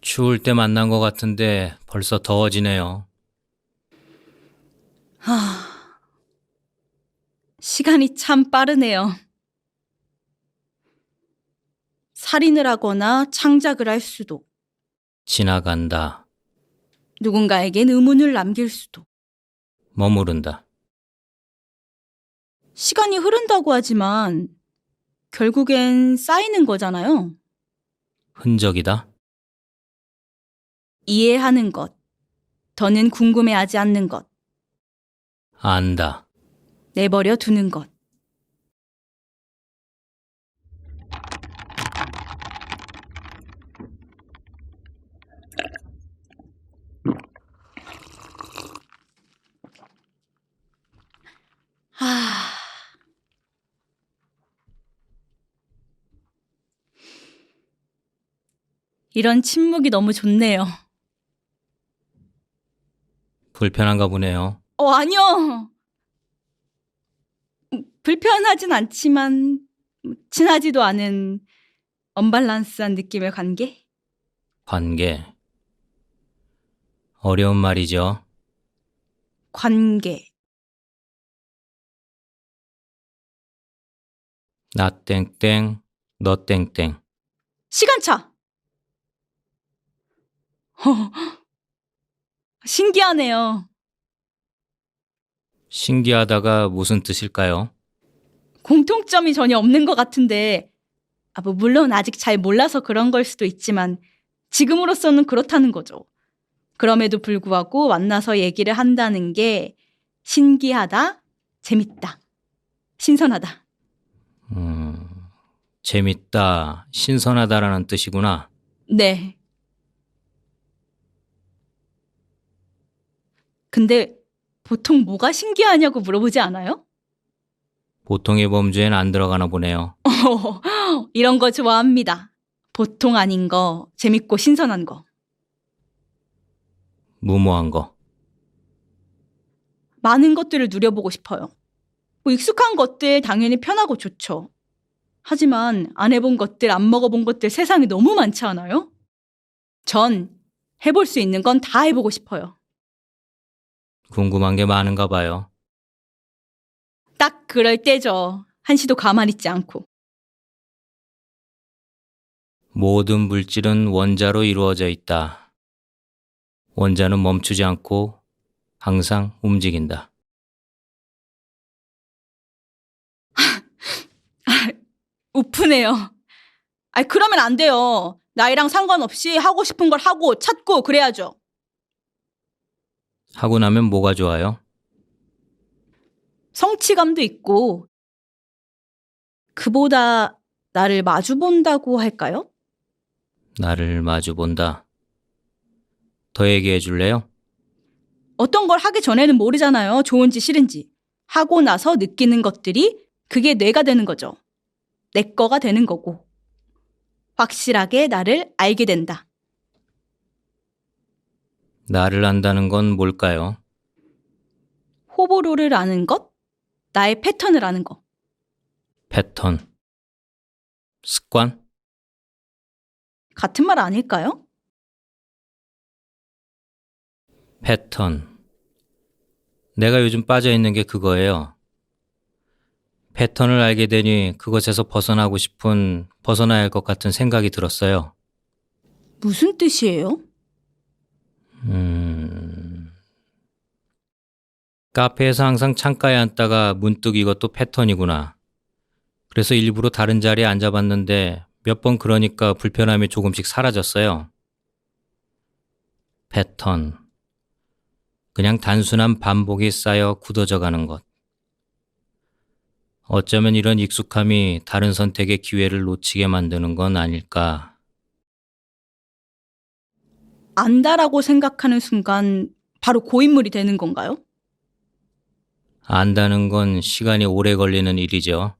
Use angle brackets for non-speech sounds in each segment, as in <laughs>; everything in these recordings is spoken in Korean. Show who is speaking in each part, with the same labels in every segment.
Speaker 1: 추울 때 만난 것 같은데 벌써 더워지네요.
Speaker 2: 아, 시간이 참 빠르네요. 살인을 하거나 창작을 할 수도,
Speaker 1: 지나간다.
Speaker 2: 누군가에겐 의문을 남길 수도.
Speaker 1: 머무른다.
Speaker 2: 시간이 흐른다고 하지만 결국엔 쌓이는 거잖아요.
Speaker 1: 흔적이다.
Speaker 2: 이해하는 것, 더는 궁금해하지 않는 것,
Speaker 1: 안다.
Speaker 2: 내버려 두는 것. 아. 이런 침묵이 너무 좋네요.
Speaker 1: 불편한가 보네요.
Speaker 2: 어, 아니요. 음, 불편하진 않지만 음, 친하지도 않은 언밸런스한 느낌의 관계?
Speaker 1: 관계. 어려운 말이죠.
Speaker 2: 관계.
Speaker 1: 나 땡땡, 너 땡땡.
Speaker 2: 시간차. 허, 신기하네요.
Speaker 1: 신기하다가 무슨 뜻일까요?
Speaker 2: 공통점이 전혀 없는 것 같은데, 아, 뭐, 물론 아직 잘 몰라서 그런 걸 수도 있지만, 지금으로서는 그렇다는 거죠. 그럼에도 불구하고 만나서 얘기를 한다는 게 신기하다, 재밌다, 신선하다.
Speaker 1: 음, 재밌다, 신선하다라는 뜻이구나.
Speaker 2: 네. 근데 보통 뭐가 신기하냐고 물어보지 않아요?
Speaker 1: 보통의 범주엔 안 들어가나 보네요.
Speaker 2: 이런 거 좋아합니다. 보통 아닌 거, 재밌고 신선한 거.
Speaker 1: 무모한 거.
Speaker 2: 많은 것들을 누려보고 싶어요. 뭐 익숙한 것들 당연히 편하고 좋죠. 하지만 안 해본 것들, 안 먹어본 것들 세상에 너무 많지 않아요? 전 해볼 수 있는 건 다 해보고 싶어요.
Speaker 1: 궁금한 게 많은가 봐요.
Speaker 2: 딱 그럴 때죠. 한시도 가만히 있지 않고.
Speaker 1: 모든 물질은 원자로 이루어져 있다. 원자는 멈추지 않고 항상 움직인다. <laughs>
Speaker 2: 우프네요. 아, 그러면 안 돼요. 나이랑 상관없이 하고 싶은 걸 하고 찾고 그래야죠.
Speaker 1: 하고 나면 뭐가 좋아요?
Speaker 2: 성취감도 있고, 그보다 나를 마주본다고 할까요?
Speaker 1: 나를 마주 본다. 더 얘기해 줄래요?
Speaker 2: 어떤 걸 하기 전에는 모르잖아요. 좋은지 싫은지. 하고 나서 느끼는 것들이 그게 뇌가 되는 거죠. 내 거가 되는 거고. 확실하게 나를 알게 된다.
Speaker 1: 나를 안다는 건 뭘까요?
Speaker 2: 호불호를 아는 것? 나의 패턴을 아는 것.
Speaker 1: 패턴. 습관?
Speaker 2: 같은 말 아닐까요?
Speaker 1: 패턴. 내가 요즘 빠져 있는 게 그거예요. 패턴을 알게 되니 그것에서 벗어나고 싶은, 벗어나야 할 것 같은 생각이 들었어요.
Speaker 2: 무슨 뜻이에요?
Speaker 1: 카페에서 항상 창가에 앉다가 문득 이것도 패턴이구나. 그래서 일부러 다른 자리에 앉아봤는데 몇 번 그러니까 불편함이 조금씩 사라졌어요. 패턴. 그냥 단순한 반복이 쌓여 굳어져 가는 것. 어쩌면 이런 익숙함이 다른 선택의 기회를 놓치게 만드는 건 아닐까.
Speaker 2: 안다라고 생각하는 순간 바로 고인물이 되는 건가요?
Speaker 1: 안다는 건 시간이 오래 걸리는 일이죠.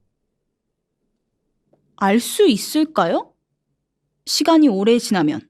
Speaker 2: 알 수 있을까요? 시간이 오래 지나면.